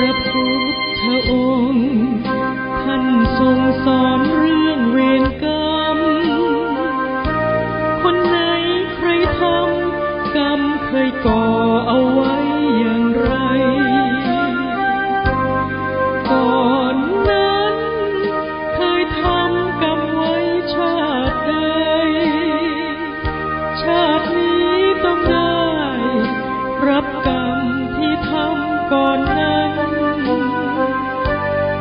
ระพุทธองค์ ท่านทรงสอนเรื่องเวรกรรม คนไหนใครทำกรรมเคยก่อเอาไว้อย่า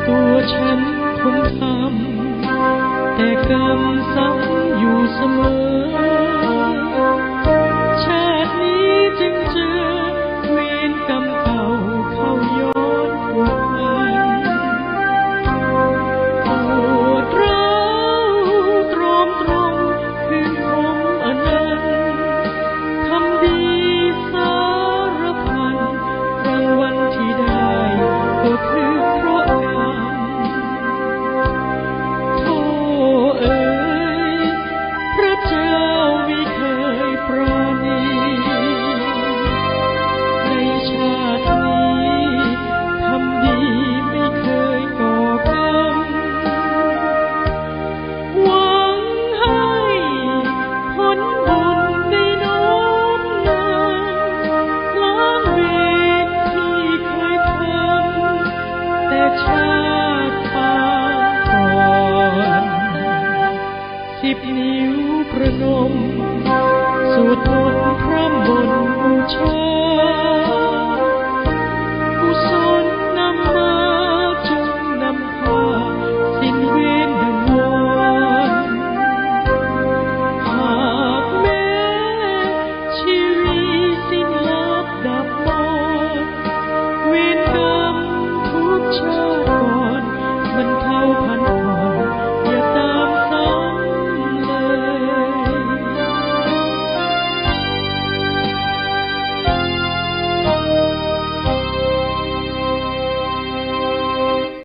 ตัวฉันคงทำแต่กรรมซ้ำอยู่เสมอ